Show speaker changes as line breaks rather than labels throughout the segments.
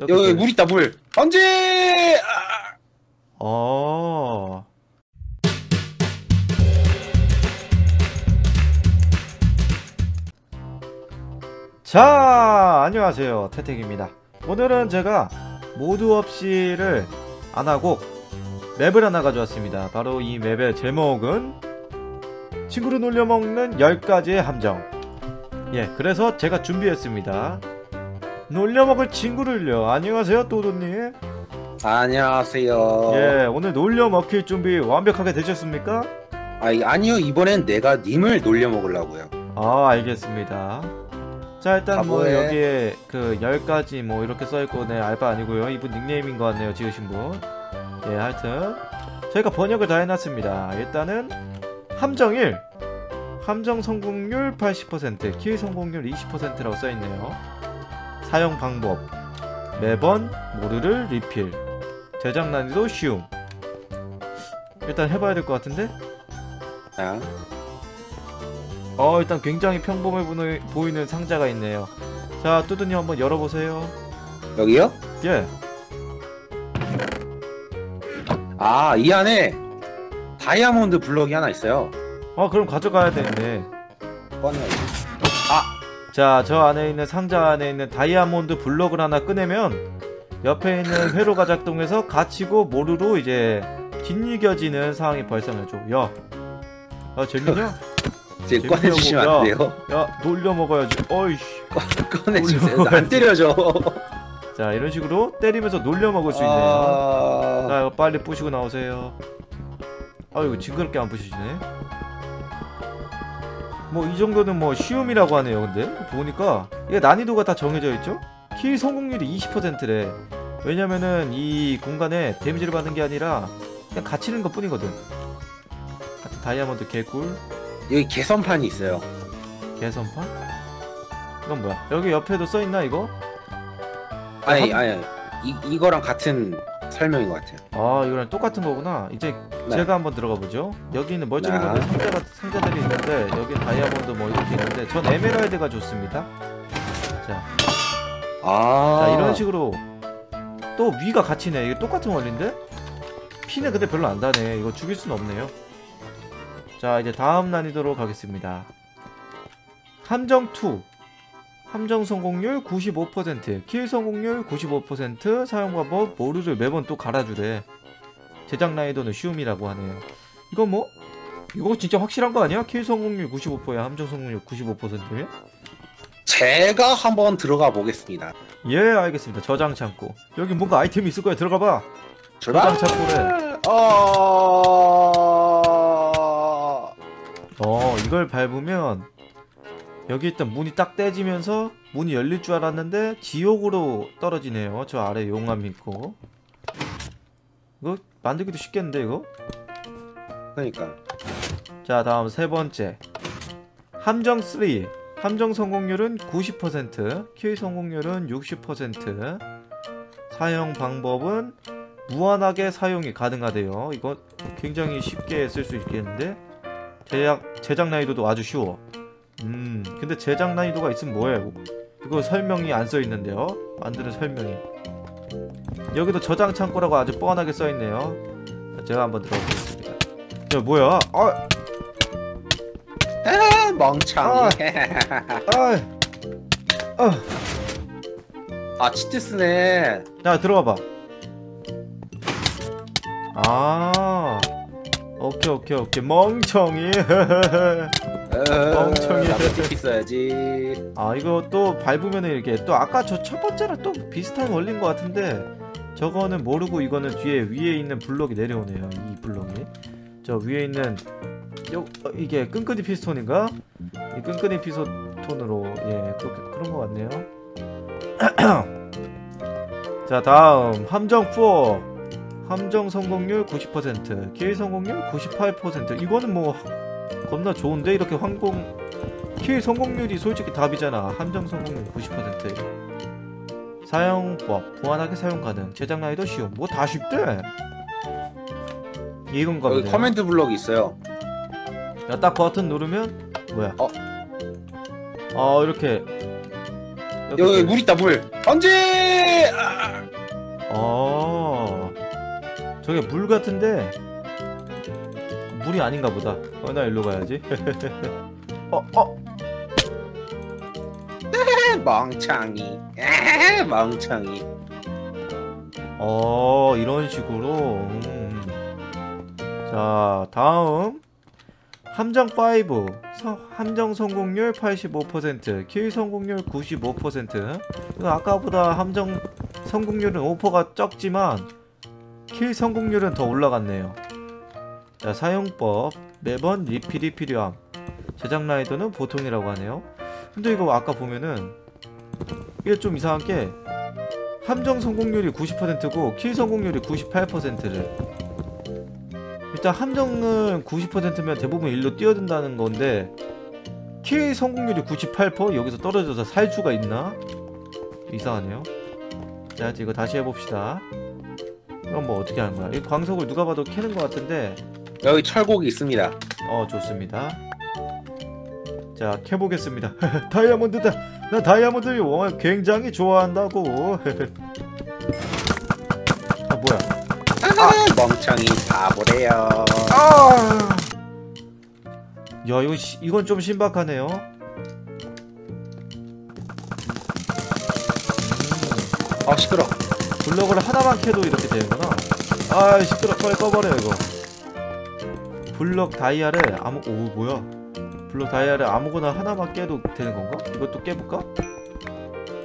여기
물 있다 물. 언제? 아,
어. 자, 안녕하세요. 태택입니다. 오늘은 제가 모두 없이를 안 하고 맵을 하나 가져왔습니다. 바로 이 맵의 제목은 친구를 놀려먹는 10가지의 함정. 예, 그래서 제가 준비했습니다. 놀려먹을 친구를요. 안녕하세요, 또도님.
안녕하세요.
예, 오늘 놀려 먹힐 준비 완벽하게 되셨습니까?
아 이- 아니요 이번엔 내가 님을 놀려 먹으려고요.
아, 알겠습니다. 자, 일단 뭐
바보해.
여기에 그 10가지 뭐 이렇게 써있고 네, 알바 아니고요. 이분 닉네임인 것 같네요, 지으신 분. 예, 하여튼 저희가 번역을 다 해놨습니다. 일단은 함정 1, 함정 성공률 80%, 킬 성공률 20%라고 써있네요. 사용 방법, 매번 모르를 리필, 제작 난이도 쉬움. 일단 해봐야 될 것 같은데?
자,
어 일단 굉장히 평범해 보이- 보이는 상자가 있네요 자 뚜두님 한번 열어보세요
여기요?
예
아 이 안에 다이아몬드 블럭이 하나 있어요.
어 그럼 가져가야 되네
꺼내요.
자 저 안에 있는 상자 안에 있는 다이아몬드 블럭을 하나 꺼내면 옆에 있는 회로가 작동해서 갇히고 모르로 이제 뒷이겨지는 상황이 발생하죠 야 아, 재밌냐?
이제
재밌냐고,
꺼내주시면
야.
안 돼요.
야 놀려 먹어야지 어이씨
꺼내주세요. 안 때려줘.
자 이런 식으로 때리면서 놀려 먹을 수 있네요
아...
자 이거 빨리 부시고 나오세요 아이고 징그럽게 안 부시지네 뭐 이 정도는 뭐 쉬움이라고 하네요 근데. 보니까 이게 난이도가 다 정해져 있죠? 킬 성공률이 20%래. 왜냐면은 이 공간에 데미지를 받는 게 아니라 그냥 갇히는 것 뿐이거든. 하여튼 다이아몬드 개꿀.
여기 개선판이 있어요.
개선판? 이건 뭐야? 여기 옆에도 써있나 이거?
아니
한-
아니. 이 이거랑 같은 설명인 것 같아요.
아 이거랑 똑같은 거구나. 이제
네.
제가 한번 들어가 보죠. 여기는 멀쩡한
네.
것들 상자가, 상자들이 있는데 여기 다이아몬드 뭐 이렇게 있는데 전 에메랄드가 좋습니다. 자,
아.
자 이런 식으로 또 위가 갇히네. 이게 똑같은 원리인데? 피는 근데 별로 안 다네. 이거 죽일 순 없네요. 자 이제 다음 난이도로 가겠습니다. 함정 2 함정 성공률 95%킬 성공률 95% 사용 방법 모르를 매번 또 갈아주래 제작 난이도는 쉬움이라고 하네요 이거 뭐 이거 진짜 확실한 거 아니야? 킬 성공률 95%야 함정 성공률 95%야?
제가 한번 들어가 보겠습니다.
예 알겠습니다 저장 창고 여기 뭔가 아이템이 있을 거야 들어가봐
출발.
저장 창고래
어.
어 이걸 밟으면 여기 일단 문이 딱 떼지면서 문이 열릴 줄 알았는데 지옥으로 떨어지네요. 저 아래 용암 있고. 이거 만들기도 쉽겠는데 이거?
그러니까.
자 다음 세 번째. 함정 3 함정 성공률은 90%킬 성공률은 60% 사용 방법은 무한하게 사용이 가능하대요. 이거 굉장히 쉽게 쓸 수 있겠는데? 제작, 제작 난이도도 아주 쉬워. 음 근데 제작 난이도가 있으면 뭐예요? 이거 설명이 안 써 있는데요. 만드는 설명이. 여기도 저장 창고라고 아주 뻔하게 써 있네요. 제가 한번 들어가 보겠습니다. 야 뭐야? 아,
아, 멍청이.
아, 아.
아! 치트 쓰네.
자 들어가 봐. 아, 오케이 오케이 오케이. 멍청이. 멍청이.
나도 TP 써야지.
아 이거 또 밟으면 이렇게 또 아까 저 첫 번째랑 또 비슷한 원리인 것 같은데 저거는 모르고 이거는 뒤에 위에 있는 블럭이 내려오네요. 이 블럭이 저 위에 있는 요 어, 이게 끈끈이 피스톤인가? 이 끈끈이 피스톤으로 예 그렇게 그런 것 같네요. 자 다음 함정 4 함정 성공률 90%킬 성공률 98% 이거는 뭐 겁나 좋은데? 이렇게 황공 킬 성공률이 솔직히 답이잖아. 함정 성공률 90% 사용법 무한하게 사용 가능. 제작 난이도 쉬움. 뭐 다 쉽대. 이건가
여기
보네
커맨드 블럭이 있어요.
딱 버튼 누르면 뭐야?
어?
어 이렇게.
여기 물 있다 물. 언제? 아,
어 저게 물 같은데 물이 아닌가 보다 어 나 일로 가야지 어 어.
멍청이. 에, 멍청이.
어 이런 식으로 음. 자 다음 함정 5 서, 함정 성공률 85% 키위 성공률 95% 이거 아까보다 함정 성공률은 오퍼가 적지만 킬 성공률은 더 올라갔네요 자 사용법. 매번 리필이 필요함. 제작 라이더는 보통이라고 하네요. 근데 이거 아까 보면은 이게 좀 이상한 게 함정 성공률이 90%고 킬 성공률이 98%를. 일단 함정은 90%면 대부분 일로 뛰어든다는 건데 킬 성공률이 98% 여기서 떨어져서 살 수가 있나? 이상하네요. 자 이거 다시 해봅시다. 그럼 뭐 어떻게 하는 거야? 이 광석을 누가 봐도 캐는 것 같은데
여기 철곡이 있습니다.
어 좋습니다 자 캐보겠습니다 다이아몬드다 나 다이아몬드를 워- 굉장히 좋아한다고 아 뭐야
아, 멍청이 바보래요.
아! 야 이거 시- 이건 좀 신박하네요. 음,
아 시끄러.
블럭을 하나만 캐도 이렇게 되는구나. 아 시끄러 빨리 꺼버려 이거. 블럭 다이아를 아무 오 뭐야? 블럭 다이아를 아무거나 하나만 깨도 되는 건가? 이것도 깨볼까?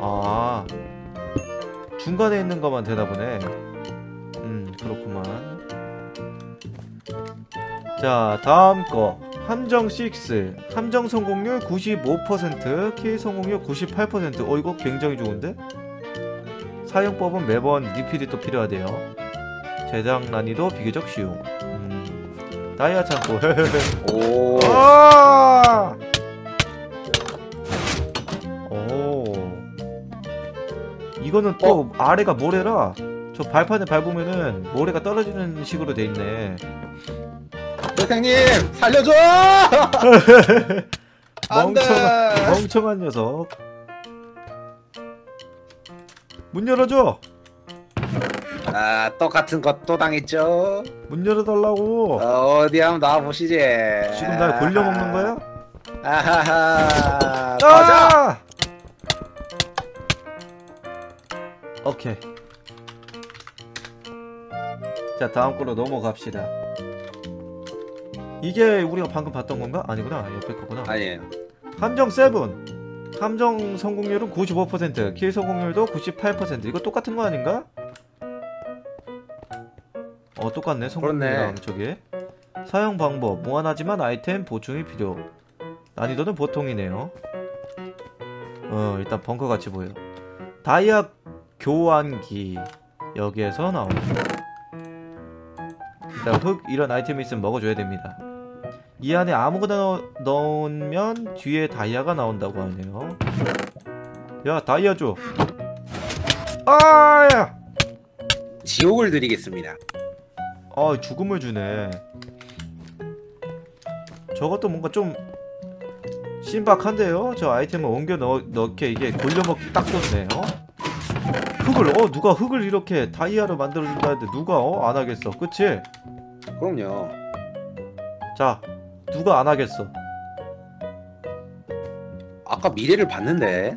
아 중간에 있는 것만 되나 보네. 음 그렇구만. 자 다음 거 함정 6 함정 성공률 95%킬 성공률 98%어 이거 굉장히 좋은데? 사용법은 매번 리필이 또 필요하대요 제작 난이도 비교적 쉬움 음, 다이아 창고.
오.
아! 오. 이거는 또 아래가 모래라? 저 발판에 밟으면은 모래가 떨어지는 식으로 돼 있네.
선생님 살려줘.
멍청한, 멍청한 녀석. 문 열어줘
아 똑같은 것또 당했죠.
문 열어달라고
어, 어디 한번 나와 보시지.
지금 날 골려먹는 거야?
아하하. 가자.
아! 오케이. 자 다음 거로 넘어갑시다. 이게 우리가 방금 봤던 건가? 아니구나 옆에 거구나.
아니에요.
함정 7 함정 성공률은 95%킬 성공률도 98% 이거 똑같은 거 아닌가? 어 똑같네 성공률이랑 저게 사용 방법 무한하지만 아이템 보충이 필요 난이도는 보통이네요 어 일단 벙커 같이 보여 다이아 교환기 여기에서 나옵니다 일단 흙 이런 아이템이 있으면 먹어줘야 됩니다 이 안에 아무거나 넣- 넣으면 뒤에 다이아가 나온다고 하네요. 야 다이아 줘. 아야.
지옥을 드리겠습니다.
아 죽음을 주네. 저것도 뭔가 좀 신박한데요. 저 아이템을 옮겨 넣 넣게 이게 돌려먹기 딱 좋네요. 흙을 어 누가 흙을 이렇게 다이아로 만들어준다 했는데 누가 어 안 하겠어. 그치?
그럼요.
자 누가 안 하겠어.
아까 미래를 봤는데.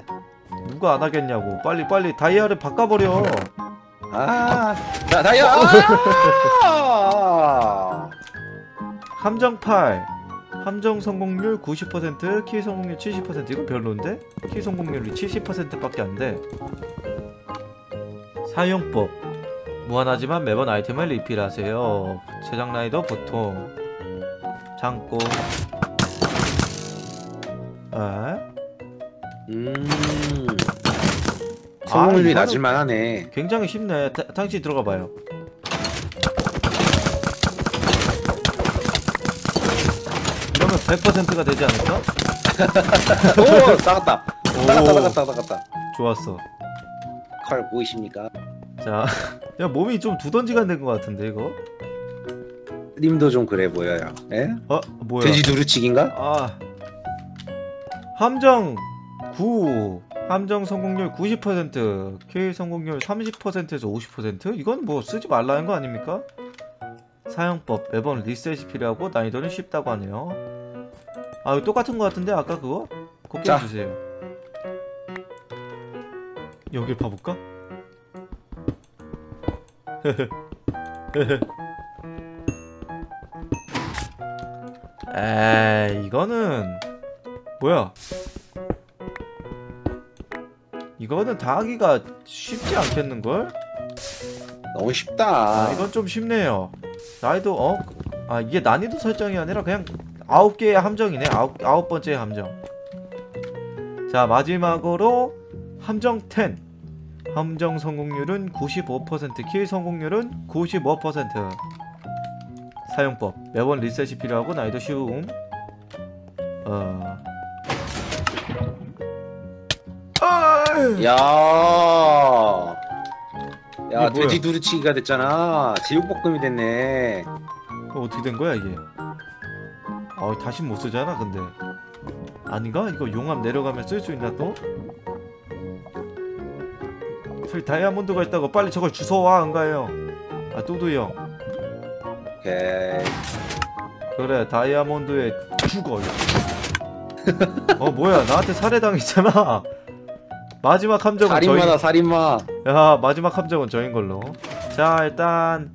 누가 안 하겠냐고. 빨리 빨리 다이아를 바꿔버려.
아, 자 다이아. 아!
함정 8 함정 성공률 90%, 키 성공률 70% 이건 별론데? 키 성공률이 70%밖에 안 돼. 사용법 무한하지만 매번 아이템을 리필하세요. 제작 라이더 보통 창고 에?
음.
아,
성공률이
이거는-
낮을만 하네.
굉장히 쉽네. 다- 당신 들어가 봐요. 이러면 100%가 되지 않을까?
오, 나갔다. 나갔다,
오.
나갔다, 나갔다.
좋았어.
컬 보이십니까?
자, 야 몸이 좀 두던지가 된것 같은데 이거?
님도 좀 그래 보여요. 예?
어 뭐야?
돼지 두루치기인가?
아 함정 9 함정 성공률 90% K 성공률 30%에서 50% 이건 뭐 쓰지 말라는 거 아닙니까? 사용법 매번 리셋이 필요하고 난이도는 쉽다고 하네요 아 이거 똑같은 거 같은데 아까 그거? 곱게
자.
해주세요 여길 봐볼까? 에이 이거는 뭐야 이거는 다 하기가 쉽지 않겠는걸?
너무 쉽다.
아 이건 좀 쉽네요. 난이도 어? 아 이게 난이도 설정이 아니라 그냥 아홉 개의 함정이네. 아홉, 아홉 번째 함정. 자 마지막으로 함정 10 함정 성공률은 95%킬 성공률은 95% 사용법. 매번 리셋이 필요하고 난이도 쉬움. 어...
야. 야,
이게 뭐야?
돼지 두루치기가 됐잖아. 제육볶음이 됐네.
어, 어떻게 된 거야 이게? 아 다시 못 쓰잖아 근데 아닌가? 이거 용암 내려가면 쓸 수 있나 또? 저기 다이아몬드가 있다고 빨리 저걸 주워와 안가요? 아 뚜두 형
오케이.
그래 다이아몬드에 죽어 어 뭐야 나한테 살해당했잖아 마지막 함정은 저희
살인마다 살인마.
야 마지막 함정은 저인 걸로. 자 일단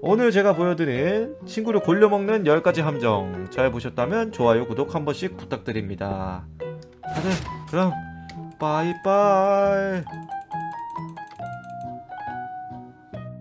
오늘 제가 보여드린 친구를 골려먹는 10가지 함정 잘 보셨다면 좋아요 구독 한 번씩 부탁드립니다. 다들 그럼 빠이빠이